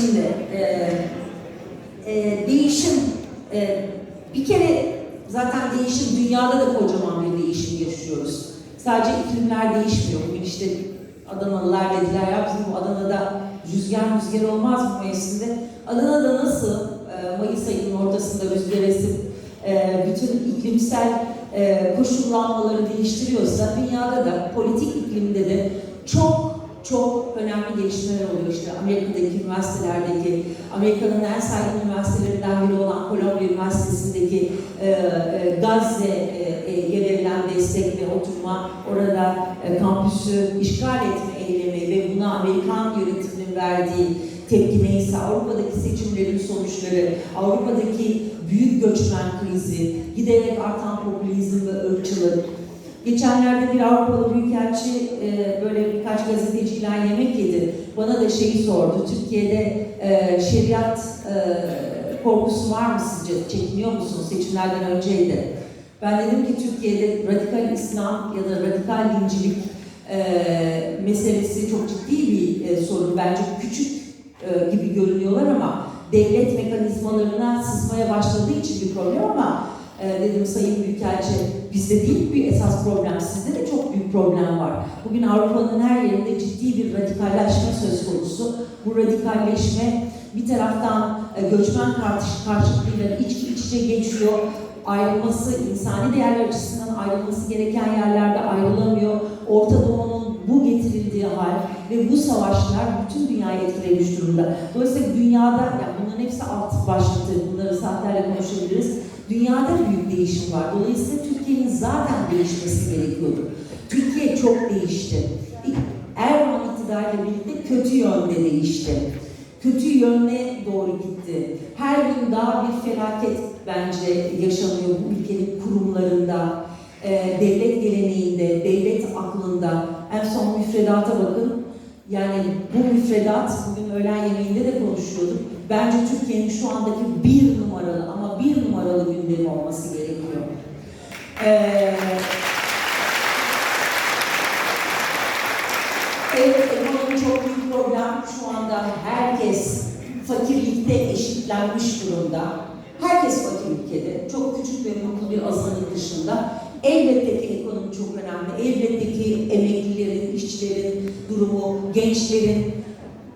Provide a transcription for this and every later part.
Şimdi e, e, değişim e, bir kere zaten değişim dünyada da kocaman bir değişim yaşıyoruz. Sadece iklimler değişmiyor. Bugün işte Adanalılar dediler ya bizim bu Adana'da rüzgar rüzgar olmaz mı mevsimde? Adana'da nasıl e, Mayıs ayının ortasında rüzgar esip e, bütün iklimsel e, koşullanmaları değiştiriyorsa dünyada da politik iklimde de çok çok önemli gelişmeler oluyor. İşte Amerika'daki üniversitelerdeki, Amerika'nın en saygın üniversitelerinden biri olan Columbia Üniversitesi'ndeki e, e, Gazze e, e, verilen destek ve oturma, orada e, kampüsü işgal etme eylemi ve buna Amerikan yönetiminin verdiği tepki neyse, Avrupa'daki seçimlerin sonuçları, Avrupa'daki büyük göçmen krizi, giderek artan popülizm ve ırkçılık, Geçenlerde bir Avrupalı Büyükelçi e, böyle birkaç gazeteciyle yemek yedi. Bana da şeyi sordu. Türkiye'de e, şeriat e, korkusu var mı sizce? Çekiniyor musunuz? Seçimlerden önceydi. Ben dedim ki Türkiye'de radikal İslam ya da radikal dincilik e, meselesi çok ciddi bir e, sorun. Bence küçük e, gibi görünüyorlar ama devlet mekanizmalarına sızmaya başladığı için bir problem ama e, dedim Sayın Büyükelçi bizde değil bir esas problem, sizde de çok büyük problem var. Bugün Avrupa'nın her yerinde ciddi bir radikalleşme söz konusu. Bu radikalleşme bir taraftan e, göçmen karşı, karşıtlığıyla iç içe geçiyor. Ayrılması, insani değerler açısından ayrılması gereken yerlerde ayrılamıyor. Orta Doğu'nun bu getirildiği hal ve bu savaşlar bütün dünyayı etkilemiş durumda. Dolayısıyla dünyada, yani bunların hepsi alt başlıklı, bunları saatlerle konuşabiliriz. Dünyada büyük değişim var. Dolayısıyla Türkiye'nin zaten değişmesi gerekiyordu. Türkiye çok değişti. Erdoğan iktidarıyla birlikte kötü yönde değişti. Kötü yönüne doğru gitti. Her gün daha bir felaket bence yaşanıyor bu ülkenin kurumlarında, e, devlet geleneğinde, devlet aklında. En son müfredata bakın. Yani bu müfredat, bugün öğlen yemeğinde de konuşuyorduk. Bence Türkiye'nin şu andaki bir numaralı ama bir numaralı gündemi olması gerekiyor. Ee, evet, ekonomi çok büyük problem. Şu anda herkes fakirlikte eşitlenmiş durumda. Herkes fakir ülkede. Çok küçük ve mutlu bir azınlık dışında. Elbette ki ekonomi çok önemli. Elbette ki işçilerin gençlerin,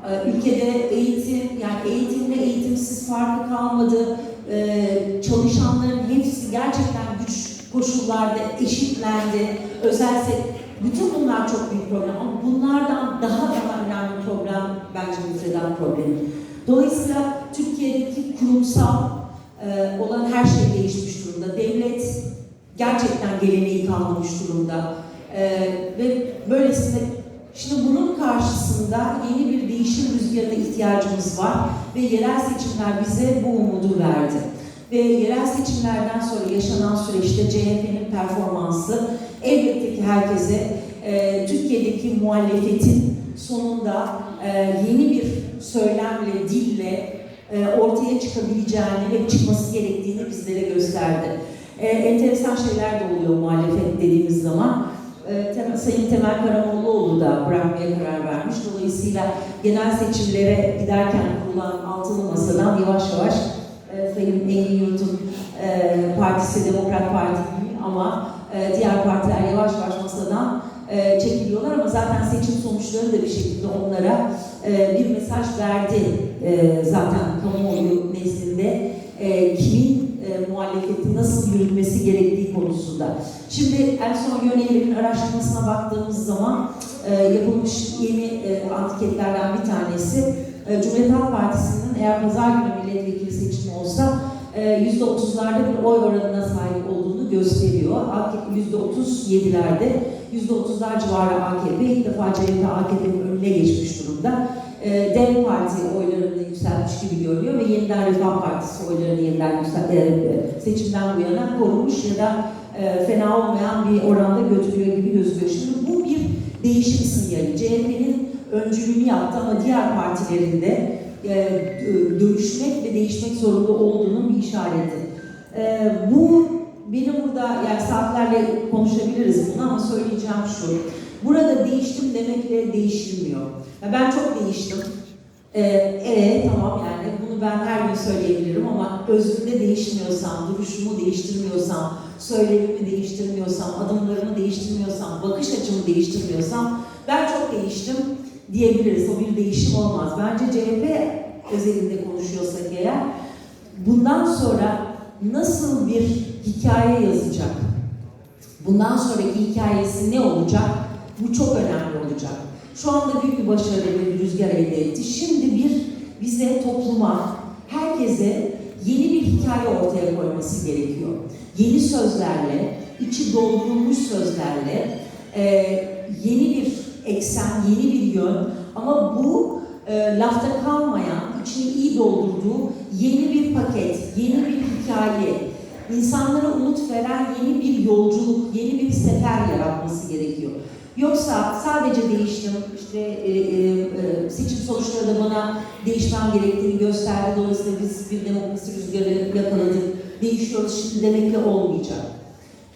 e, ülkede eğitim, yani eğitimle eğitimsiz farkı kalmadı. E, çalışanların hepsi gerçekten güç koşullarda eşitlendi. Özel bütün bunlar çok büyük problem ama bunlardan daha daha önemli problem bence müfredat problemi. Dolayısıyla Türkiye'deki kurumsal e, olan her şey değişmiş durumda. Devlet gerçekten geleneği kalmamış durumda. E, ve böylesine Şimdi bunun karşısında yeni bir değişim rüzgarına ihtiyacımız var ve yerel seçimler bize bu umudu verdi. Ve yerel seçimlerden sonra yaşanan süreçte CHP'nin performansı elbette ki herkese e, Türkiye'deki muhalefetin sonunda e, yeni bir söylemle, dille e, ortaya çıkabileceğini ve çıkması gerektiğini bizlere gösterdi. E, enteresan şeyler de oluyor muhalefet dediğimiz zaman. E, Sayın Temel Karamollaoğlu da bırakmaya karar vermiş. Dolayısıyla genel seçimlere giderken kurulan altılı masadan yavaş yavaş e, Sayın Engin Yurt'un e, partisi Demokrat Parti değil ama e, diğer partiler yavaş yavaş masadan e, çekiliyorlar ama zaten seçim sonuçları da bir şekilde onlara e, bir mesaj verdi e, zaten kamuoyu nezdinde e, kimin e, muhalefeti nasıl yürütmesi gerektiği konusunda. Şimdi en son yönelimin araştırmasına baktığımız zaman e, yapılmış yeni e, anketlerden bir tanesi e, Cumhuriyet Halk Partisi'nin eğer pazar günü milletvekili seçimi olsa e, %30'larda bir oy oranına sahip olduğunu gösteriyor. %37'lerde, %30'lar civarı AKP, ilk defa CHP AKP'nin önüne geçmiş durumda. E, Dem Parti oylarını yükselmiş gibi görünüyor ve Yeniden Refah Partisi oylarını yeniden yüksel, e, seçimden bu yana korumuş ya da e, fena olmayan bir oranda götürüyor gibi gözüküyor. Şimdi bu bir değişim sinyali. CHP'nin öncülüğünü yaptı ama diğer partilerin de e, dönüşmek ve değişmek zorunda olduğunun bir işareti. E, bu benim burada yani saatlerle konuşabiliriz bunu ama söyleyeceğim şu. Burada değiştim demekle değişilmiyor. Ya ben çok değiştim. Ee, e, tamam yani bunu ben her gün söyleyebilirim ama özümde değişmiyorsam, duruşumu değiştirmiyorsam, söylemimi değiştirmiyorsam, adımlarımı değiştirmiyorsam, bakış açımı değiştirmiyorsam ben çok değiştim diyebiliriz. O bir değişim olmaz. Bence CHP özelinde konuşuyorsak eğer bundan sonra nasıl bir hikaye yazacak? Bundan sonraki hikayesi ne olacak? Bu çok önemli olacak. Şu anda büyük bir başarı ve bir rüzgar elde etti. Şimdi bir bize, topluma, herkese yeni bir hikaye ortaya koyması gerekiyor. Yeni sözlerle, içi doldurulmuş sözlerle, e, yeni bir eksen, yeni bir yön ama bu e, lafta kalmayan, içini iyi doldurduğu yeni bir paket, yeni bir hikaye, insanlara umut veren yeni bir yolculuk, yeni bir sefer yaratması gerekiyor. Yoksa sadece değiştim, işte e, e, e, seçim sonuçları da bana değişmem gerektiğini gösterdi. Dolayısıyla biz bir demokrasi rüzgarı yakaladık, değişiyoruz şimdi demekle olmayacak.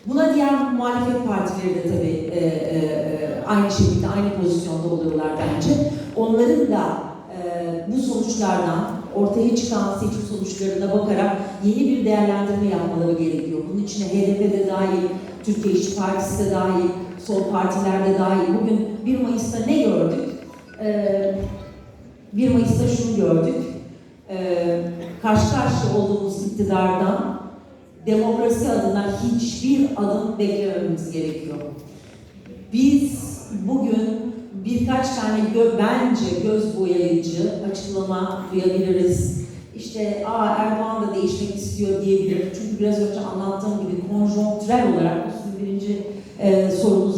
Buna diğer muhalefet partileri de tabii e, e, e, aynı şekilde, aynı pozisyonda oluyorlar bence. Onların da e, bu sonuçlardan, ortaya çıkan seçim sonuçlarına bakarak yeni bir değerlendirme yapmaları gerekiyor. Bunun içine HDP de dahil, Türkiye İşçi Partisi de dahil, sol partilerde dahil. Bugün 1 Mayıs'ta ne gördük? Ee, 1 Mayıs'ta şunu gördük. Ee, karşı karşıya olduğumuz iktidardan demokrasi adına hiçbir adım beklememiz gerekiyor. Biz bugün birkaç tane gö bence göz boyayıcı açıklama duyabiliriz. İşte Aa, Erdoğan da değişmek istiyor diyebilir. Çünkü biraz önce anlattığım gibi konjonktürel olarak 31.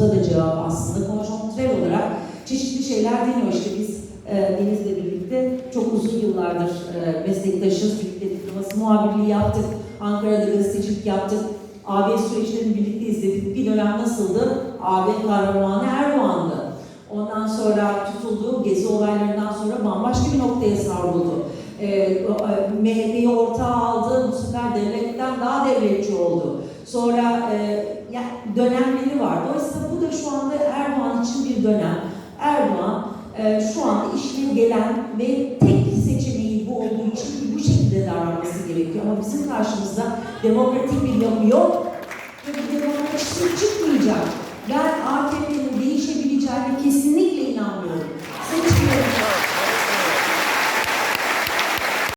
Burada da cevap aslında konjonktürel olarak çeşitli şeyler deniyor. İşte biz e, Deniz'le birlikte çok uzun yıllardır e, meslektaşız. Birlikte diploması muhabirliği yaptık. Ankara'da gazetecilik yaptık. AB süreçlerini birlikte izledik. Bir dönem nasıldı? AB kahramanı Erdoğan'dı. Ondan sonra tutuldu. Gezi olaylarından sonra bambaşka bir noktaya savruldu. E, e MHP'yi ortağa aldı. Bu sefer devletten daha devletçi oldu. Sonra e, ya, dönemleri var. Dolayısıyla bu da şu anda Erdoğan için bir dönem. Erdoğan e, şu anda işine gelen ve tek seçeneği bu olduğu için bu şekilde davranması gerekiyor. Ama bizim karşımızda demokratik bir yapı yok ve bu demokratik çıkmayacak. Ben AKP'nin değişebileceğine kesinlikle inanmıyorum. Seçimlerin